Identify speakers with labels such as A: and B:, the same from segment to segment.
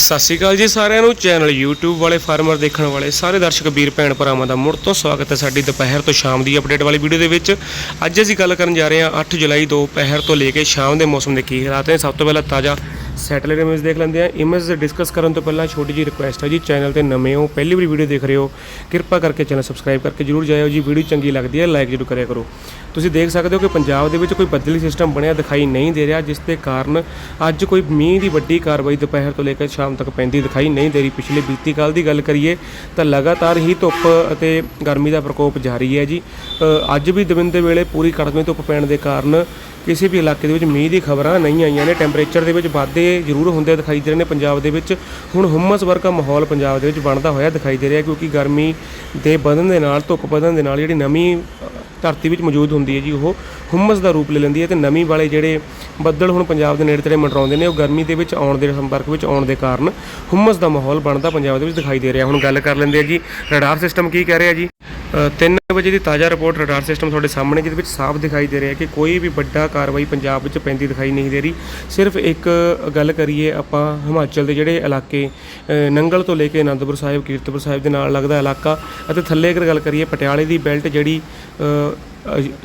A: ਸਤਿ ਸ਼੍ਰੀ ਅਕਾਲ ਜੀ ਸਾਰਿਆਂ ਨੂੰ। ਚੈਨਲ YouTube ਵਾਲੇ ਫਾਰਮਰ ਦੇਖਣ ਵਾਲੇ, ਸਾਰੇ ਦਰਸ਼ਕ, ਵੀਰ, ਭੈਣ, ਭਰਾਵਾਂ ਦਾ ਮੁੜ ਤੋਂ ਸਵਾਗਤ ਹੈ ਸਾਡੀ ਦੁਪਹਿਰ ਤੋਂ ਸ਼ਾਮ ਦੀ ਅਪਡੇਟ ਵਾਲੀ ਵੀਡੀਓ ਦੇ ਵਿੱਚ। ਅੱਜ ਅਸੀਂ ਗੱਲ ਕਰਨ ਜਾ ਰਹੇ ਹਾਂ 8 ਜੁਲਾਈ, ਦੁਪਹਿਰ ਤੋਂ ਲੈ ਕੇ ਸ਼ਾਮ ਦੇ ਮੌਸਮ ਦੇ ਕੀ ਹਾਲਾਤ ਨੇ। ਸਭ ਤੋਂ ਪਹਿਲਾਂ ਤਾਜ਼ਾ ਸੈਟਲਾਈਟ ਇਮੇਜ ਦੇਖ ਲੈਂਦੇ ਹਾਂ ਇਮੇਜ ਡਿਸਕਸ ਕਰਨ ਤੋਂ ਪਹਿਲਾਂ ਛੋਟੀ ਜਿਹੀ ਰਿਕੁਐਸਟ ਹੈ ਜੀ ਚੈਨਲ ਤੇ ਨਵੇਂ ਹੋ, ਪਹਿਲੀ ਵਾਰੀ ਵੀਡੀਓ ਦੇਖ ਰਹੇ ਹੋ, ਕਿਰਪਾ ਕਰਕੇ ਚੈਨਲ ਸਬਸਕ੍ਰਾਈਬ ਕਰਕੇ ਜਰੂਰ ਜਾਇਓ ਜੀ। ਵੀਡੀਓ ਚੰਗੀ ਲੱਗਦੀ ਹੈ ਲਾਈਕ ਜਰੂਰ ਕਰਿਆ ਕਰੋ। ਤੁਸੀਂ ਦੇਖ ਸਕਦੇ ਹੋ ਕਿ ਪੰਜਾਬ ਦੇ ਵਿੱਚ ਕੋਈ ਬੱਦਲੀ ਸਿਸਟਮ ਬਣਿਆ ਦਿਖਾਈ ਨਹੀਂ ਦੇ ਰਿਹਾ, ਜਿਸ ਦੇ ਕਾਰਨ ਅੱਜ ਕੋਈ ਮੀਂਹ ਦੀ ਵੱਡੀ ਕਾਰਵਾਈ ਦੁਪਹਿਰ ਤੋਂ ਲੈ ਕੇ ਸ਼ਾਮ ਤੱਕ ਪੈਂਦੀ ਦਿਖਾਈ ਨਹੀਂ ਦੇ ਰਹੀ। ਪਿਛਲੇ ਬੀਤੀ ਕੱਲ ਦੀ ਗੱਲ ਕਰੀਏ ਤਾਂ ਲਗਾਤਾਰ ਹੀ ਧੁੱਪ ਅਤੇ ਗਰਮੀ ਦਾ ਪ੍ਰਕੋਪ ਜਾਰੀ ਹੈ ਜੀ। ਅੱਜ ਵੀ ਦਿਨ ਦੇ ਵੇਲੇ ਪੂਰੀ ਕੜਕਵੀਂ ਧੁੱਪ ਪੈਣ ਦੇ ਕਾਰਨ ਕਿਸੇ ਵੀ ਇਲਾਕੇ ਦੇ ਵਿੱਚ ਮੀਂਹ ਦੀ ਖਬਰਾਂ ਨਹੀਂ ਆਈਆਂ ਨੇ। ਟੈਂਪਰੇਚਰ ਦੇ ਵਿੱਚ ਵਾਧੇ ਜ਼ਰੂਰ ਹੁੰਦੇ ਦਿਖਾਈ ਦੇ ਰਹੇ ਨੇ ਪੰਜਾਬ ਦੇ ਵਿੱਚ। ਹੁਣ ਹੁਮਸ ਵਰਗਾ ਮਾਹੌਲ ਪੰਜਾਬ ਦੇ ਵਿੱਚ ਬਣਦਾ ਹੋਇਆ ਦਿਖਾਈ ਦੇ ਰਿਹਾ ਕਿਉਂਕਿ ਗਰਮੀ ਦੇ ਵਧਣ ਦੇ ਨਾਲ, ਧੁੱਪ ਵਧਣ ਦੇ ਨਾਲ ਜਿਹੜੀ ਨਮੀ ਧਰਤੀ ਵਿੱਚ ਮੌਜੂਦ ਹੁੰਦੀ ਹੈ ਜੀ, ਉਹ ਹੁਮਸ ਦਾ ਰੂਪ ਲੈ ਲੈਂਦੀ ਹੈ ਤੇ ਨਮੀ ਵਾਲੇ ਜਿਹੜੇ ਬੱਦਲ ਹੁਣ ਪੰਜਾਬ ਦੇ ਨੇੜੇ ਤੇੜੇ ਮੰਡਰਾਉਂਦੇ ਨੇ, ਉਹ ਗਰਮੀ ਦੇ ਵਿੱਚ ਆਉਣ ਦੇ, ਸੰਪਰਕ ਵਿੱਚ ਆਉਣ ਦੇ ਕਾਰਨ ਹੁਮਸ ਦਾ ਮਾਹੌਲ ਬਣਦਾ ਪੰਜਾਬ ਦੇ ਵਿੱਚ ਦਿਖਾਈ ਦੇ ਰਿਹਾ। ਹੁਣ ਗੱਲ ਕਰ ਲੈਂਦੇ ਆ ਜੀ, ਰਡਾਰ ਸਿਸਟਮ ਕੀ ਕਹਿ ਰਿਹਾ ਜੀ? 3 ਵਜੇ ਦੀ ਤਾਜ਼ਾ ਰਿਪੋਰਟ ਰਡਾਰ ਸਿਸਟਮ ਤੁਹਾਡੇ ਸਾਹਮਣੇ, ਜਿਹਦੇ ਵਿੱਚ ਸਾਫ਼ ਦਿਖਾਈ ਦੇ ਰਿਹਾ ਕਿ ਕੋਈ ਵੀ ਵੱਡਾ ਕਾਰਵਾਈ ਪੰਜਾਬ ਵਿੱਚ ਪੈਂਦੀ ਦਿਖਾਈ ਨਹੀਂ ਦੇ ਰਹੀ। ਸਿਰਫ ਇੱਕ ਗੱਲ ਕਰੀਏ ਆਪਾਂ ਹਿਮਾਚਲ ਦੇ ਜਿਹੜੇ ਇਲਾਕੇ ਨੰਗਲ ਤੋਂ ਲੈ ਕੇ ਅਨੰਦਪੁਰ ਸਾਹਿਬ, ਕੀਰਤਪੁਰ ਸਾਹਿਬ ਦੇ ਨਾਲ ਲੱਗਦਾ ਇਲਾਕਾ, ਅਤੇ ਥੱਲੇ ਅਗਰ ਗੱਲ ਕਰੀਏ ਪਟਿਆਲੇ ਦੀ ਬੈਲਟ ਜਿਹੜੀ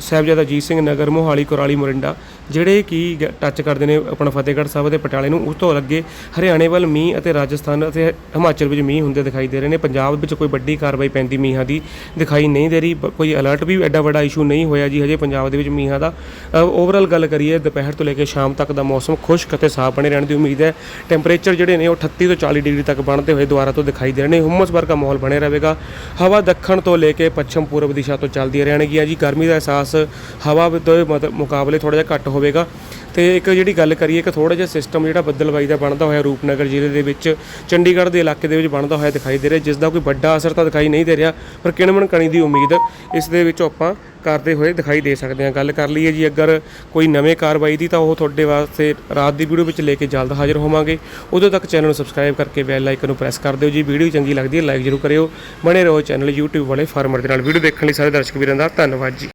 A: ਸਾਹਿਬਜ਼ਾਦਾ ਅਜੀਤ ਸਿੰਘ ਨਗਰ, ਮੋਹਾਲੀ, ਕੁਰਾਲੀ, ਮੋਰਿੰਡਾ ਜਿਹੜੇ ਕਿ ਗ- ਟੱਚ ਕਰਦੇ ਨੇ ਆਪਣਾ ਫਤਿਹਗੜ੍ਹ ਸਾਹਿਬ ਅਤੇ ਪਟਿਆਲੇ ਨੂੰ, ਉਸ ਤੋਂ ਅੱਗੇ ਹਰਿਆਣੇ ਵੱਲ ਮੀਂਹ ਅਤੇ ਰਾਜਸਥਾਨ ਅਤੇ ਹਿਮਾਚਲ ਵਿੱਚ ਮੀਂਹ ਹੁੰਦੇ ਦਿਖਾਈ ਦੇ ਰਹੇ ਨੇ। ਪੰਜਾਬ ਵਿੱਚ ਕੋਈ ਵੱਡੀ ਕਾਰਵਾਈ ਪੈਂਦੀ ਮੀਂਹਾਂ ਦੀ ਦਿਖਾਈ ਨਹੀਂ ਦੇ ਰਹੀ, ਬ- ਕੋਈ ਅਲਰਟ ਵੀ ਐਡਾ ਵੱਡਾ ਇਸ਼ੂ ਨਹੀਂ ਹੋਇਆ ਜੀ ਹਜੇ ਪੰਜਾਬ ਦੇ ਵਿੱਚ ਮੀਂਹਾਂ ਦਾ। ਓਵਰਆਲ ਗੱਲ ਕਰੀਏ, ਦੁਪਹਿਰ ਤੋਂ ਲੈ ਕੇ ਸ਼ਾਮ ਤੱਕ ਦਾ ਮੌਸਮ ਖੁਸ਼ਕ ਅਤੇ ਸਾਫ਼ ਬਣੇ ਰਹਿਣ ਦੀ ਉਮੀਦ ਹੈ। ਟੈਂਪਰੇਚਰ ਜਿਹੜੇ ਨੇ ਉਹ 38 ਤੋਂ 40 ਡਿਗਰੀ ਤੱਕ ਬਣਦੇ ਹੋਏ ਦੁਬਾਰਾ ਤੋਂ ਦਿਖਾਈ ਦੇ ਰਹੇ ਨੇ। ਹੁਮਸ ਵਰਗਾ ਮਾਹੌਲ ਬਣਿਆ ਰਹੇਗਾ। ਹਵਾ ਦੱਖਣ ਤੋਂ ਲੈ ਕੇ ਪੱਛਮ ਪੂਰਬ ਦਿਸ਼ਾ ਤੋਂ ਚੱਲਦੀ ਰਹਿਣਗੀਆਂ ਜੀ। ਗਰਮੀ ਦਾ ਅਹਿਸਾਸ ਹਵਾ ਦੇ ਮਤ- ਮੁਕਾਬਲੇ ਥੋੜਾ ਜਿਹਾ ਘੱਟ ਹੋਵੇਗਾ। ਤੇ ਇੱਕ ਜਿਹੜੀ ਗੱਲ ਕਰੀਏ ਕਿ ਥੋੜਾ ਜਿਹਾ ਸਿਸਟਮ ਜਿਹੜਾ ਬੱਦਲਬਾਈ ਦਾ ਬਣਦਾ ਹੋਇਆ ਰੂਪਨਗਰ ਜ਼ਿਲ੍ਹੇ ਦੇ ਵਿੱਚ, ਚੰਡੀਗੜ੍ਹ ਦੇ ਇਲਾਕੇ ਦੇ ਵਿੱਚ ਬਣਦਾ ਹੋਇਆ ਦਿਖਾਈ ਦੇ ਰਿਹਾ, ਜਿਸ ਦਾ ਕੋਈ ਵੱਡਾ ਅਸਰ ਤਾਂ ਦਿਖਾਈ ਨਹੀਂ ਦੇ ਰਿਹਾ, ਪਰ ਕਿਣਮਣ ਕਣੀ ਦੀ ਉਮੀਦ ਇਸ ਦੇ ਵਿੱਚ ਆਪਾਂ ਕਰਦੇ ਹੋਏ ਦਿਖਾਈ ਦੇ ਸਕਦੇ ਹਾਂ। ਗੱਲ ਕਰ ਲਈਏ ਜੀ, ਅਗਰ ਕੋਈ ਨਵੇਂ ਕਾਰਵਾਈ ਦੀ ਤਾਂ ਉਹ ਤੁਹਾਡੇ ਵਾਸਤੇ ਰਾਤ ਦੀ ਵੀਡੀਓ ਵਿੱਚ ਲੈ ਕੇ ਜਲਦ ਹਾਜ਼ਰ ਹੋਵਾਂਗੇ। ਉਦੋਂ ਤੱਕ ਚੈਨਲ ਨੂੰ ਸਬਸਕ੍ਰਾਈਬ ਕਰਕੇ ਬੈਲ ਆਈਕਨ ਨੂੰ ਪ੍ਰੈਸ ਕਰ ਦਿਓ ਜੀ। ਵੀਡੀਓ ਚੰਗੀ ਲੱਗਦੀ ਹੈ ਲਾਈਕ ਜ਼ਰੂਰ ਕਰਿਓ। ਬਣੇ ਰਹੋ ਚੈਨਲ YouTube ਵਾਲੇ ਫਾਰਮਰ ਦੇ ਨਾਲ। ਵੀਡੀਓ ਦੇਖਣ ਲਈ ਸਾਰੇ ਦਰਸ਼ਕ ਵੀਰਾਂ ਦਾ ਧੰਨਵਾਦ ਜੀ।